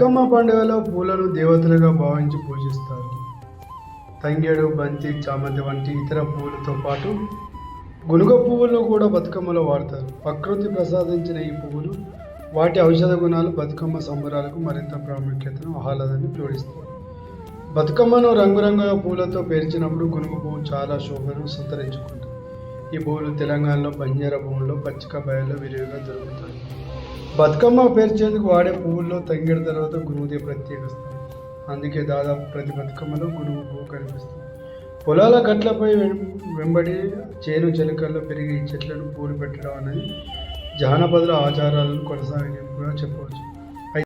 బతుకమ్మ పండుగలో పూలను దేవతలుగా భావించి పూజిస్తారు. తంగేడు బంతి చామంతి వంటి ఇతర పువ్వులతో పాటు గునుగ పువ్వులను కూడా బతుకమ్మలో వాడతారు. ప్రకృతి ప్రసాదించిన ఈ పువ్వులు వాటి ఔషధ గుణాలు బతుకమ్మ సంబరాలకు మరింత ప్రాముఖ్యతను ఆహ్లాదాన్ని జోడిస్తాయి బతుకమ్మను రంగురంగుల పూలతో పేర్చినప్పుడు గునుగు పువ్వు చాలా శోభను సంతరించుకుంటుంది. ఈ పువ్వులు తెలంగాణలో బంజారా భూముల్లో పచ్చిక బయల్లో విరివిగా దొరుకుతాయి. బతుకమ్మ పేర్చేందుకు వాడే పువ్వుల్లో తంగిన తర్వాత గురువుదే ప్రత్యేక అందుకే దాదాపు ప్రతి బతుకమ్మలో గురువు పువ్వు కనిపిస్తుంది. పొలాల గట్లపై వెం- వెంబడి చేను చెలుకల్లో పెరిగే ఈ చెట్లను పూలు పెట్టడం అనేది జానపదుల ఆచారాలను కొనసాగింపుగా కూడా చెప్పవచ్చు.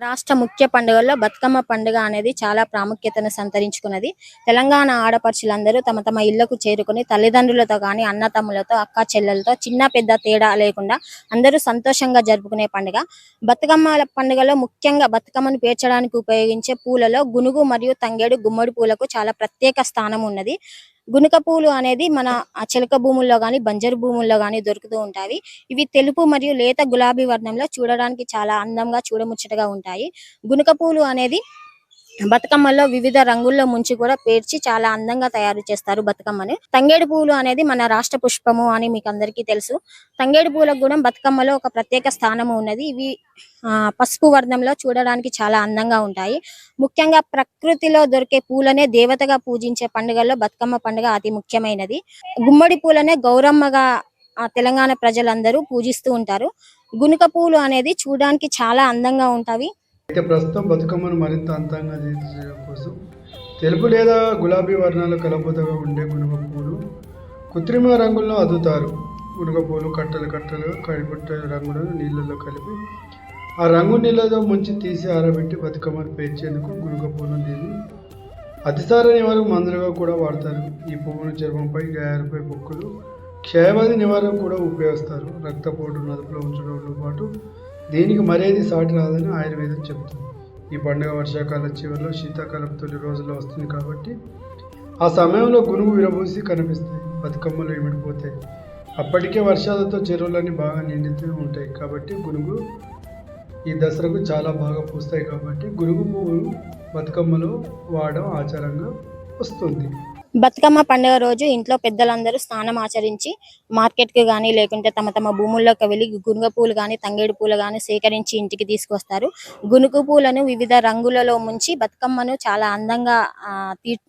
రాష్ట్ర ముఖ్య పండుగల్లో బతుకమ్మ పండుగ అనేది చాలా ప్రాముఖ్యతను సంతరించుకున్నది. తెలంగాణ ఆడపడుచులందరూ తమ తమ ఇళ్ళకు చేరుకుని తల్లిదండ్రులతో గాని అన్నతమ్ములతో అక్క చెల్లెలతో చిన్న పెద్ద తేడా లేకుండా అందరూ సంతోషంగా జరుపుకునే పండుగ. బతుకమ్మ పండుగలో ముఖ్యంగా బతుకమ్మను పేర్చడానికి ఉపయోగించే పూలలో గునుగు మరియు తంగేడు గుమ్మడి పూలకు చాలా ప్రత్యేక స్థానం ఉన్నది. గునుక పూలు అనేది మన ఆ చిలక భూముల్లో గాని బంజరు భూముల్లో గాని దొరుకుతూ ఉంటాయి. ఇవి తెలుపు మరియు లేత గులాబీ వర్ణంలో చూడడానికి చాలా అందంగా చూడముచ్చటగా ఉంటాయి. గునుక పూలు అనేది బతుకమ్మలో వివిధ రంగుల్లో ముంచి కూడా పేర్చి చాలా అందంగా తయారు చేస్తారు బతుకమ్మని. తంగేడు పూలు అనేది మన రాష్ట్ర పుష్పము అని మీకు అందరికీ తెలుసు. తంగేడు పూలకు కూడా బతుకమ్మలో ఒక ప్రత్యేక స్థానము ఉన్నది. ఇవి ఆ, పసుపు వర్ణంలో చూడడానికి చాలా అందంగా ఉంటాయి. ముఖ్యంగా ప్రకృతిలో దొరికే పూలనే దేవతగా పూజించే పండుగల్లో బతుకమ్మ పండుగ అతి ముఖ్యమైనది. గుమ్మడి పూలనే గౌరమ్మగా ఆ తెలంగాణ ప్రజలందరూ పూజిస్తూ ఉంటారు. గునుక పూలు అనేది చూడడానికి చాలా అందంగా ఉంటాయి అయితే ప్రస్తుతం బతుకమ్మను మరింత అంతంగా తీర్చడం కోసం తెలుపు లేదా గులాబీ వర్ణాలు కలబోతగా ఉండే గునుగ పూలు కృత్రిమ రంగుల్లో అద్దుతారు. గునుగ పూలు కట్టలు కట్టలు కడిపట్టే రంగులను నీళ్ళలో కలిపి ఆ రంగు నీళ్ళతో ముంచి తీసి ఆరబెట్టి బతుకమ్మను పేర్చేందుకు గునుగ పూలను దీన్ని అతిసార నివారణ మందులుగా కూడా వాడతారు. ఈ పువ్వును చర్మంపై గాయాలపై బొక్కులు క్షయవ్యాధి నివారణ కూడా ఉపయోగిస్తారు. రక్తపోటు నదుపులో ఉంచడంతో పాటు దీనికి మరేది సాటి రాదని ఆయుర్వేదం చెబుతుంది. ఈ పండుగ వర్షాకాలం చివరిలో శీతాకాలం తొలి రోజుల్లో వస్తుంది కాబట్టి ఆ సమయంలో గునుగు విరబూసి కనిపిస్తాయి బతుకమ్మలు ఇమిడిపోతాయి. అప్పటికే వర్షాలతో చెరువులన్నీ బాగా నిండుతూ ఉంటాయి కాబట్టి గునుగు ఈ దసరాకు చాలా బాగా పూస్తాయి కాబట్టి గునుగు పువ్వు బతుకమ్మలో వాడడం ఆచారంగా వస్తుంది. బతుకమ్మ పండుగ రోజు ఇంట్లో పెద్దలందరూ స్నానం ఆచరించి మార్కెట్కి గాని లేకుంటే తమ తమ భూముల్లోకి వెళ్ళి గునుగ పూలు కానీ తంగేడు పూలు గానీ సేకరించి ఇంటికి తీసుకొస్తారు. గునుగు పూలను వివిధ రంగులలో ముంచి బతుకమ్మను చాలా అందంగా ఆ, తీర్-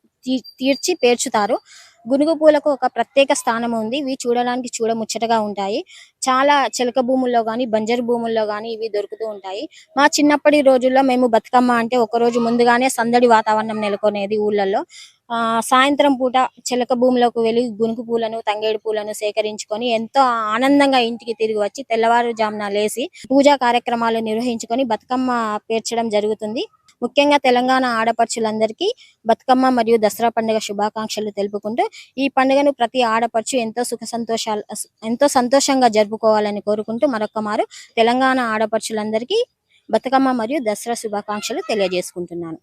తీర్చి పేర్చుతారు. గునుగు పూలకు ఒక ప్రత్యేక స్థానం ఉంది. ఇవి చూడడానికి చూడముచ్చటగా ఉంటాయి. చాలా చిలక భూముల్లో కానీ బంజరు భూముల్లో కానీ ఇవి దొరుకుతూ ఉంటాయి. మా చిన్నప్పటి రోజుల్లో మేము బతుకమ్మ అంటే ఒక రోజు ముందుగానే సందడి వాతావరణం నెలకొనేది ఊళ్ళల్లో. ఆ సాయంత్రం పూట చిలక భూమిలోకి వెళ్ళి గునుగు పూలను తంగేడు పూలను సేకరించుకొని ఎంతో ఆనందంగా ఇంటికి తిరిగి వచ్చి తెల్లవారుజామున లేసి పూజా కార్యక్రమాలు నిర్వహించుకొని బతుకమ్మ పేర్చడం జరుగుతుంది. ముఖ్యంగా తెలంగాణ ఆడపడుచులందరికీ బతుకమ్మ మరియు దసరా పండుగ శుభాకాంక్షలు తెలుపుకుంటూ ఈ పండుగను ప్రతి ఆడపడుచు ఎంతో సుఖ సంతోషాలు ఎంతో సంతోషంగా జరుపుకోవాలని కోరుకుంటూ మరొక మారు తెలంగాణ ఆడపడుచులందరికీ బతుకమ్మ మరియు దసరా శుభాకాంక్షలు తెలియజేసుకుంటున్నాను.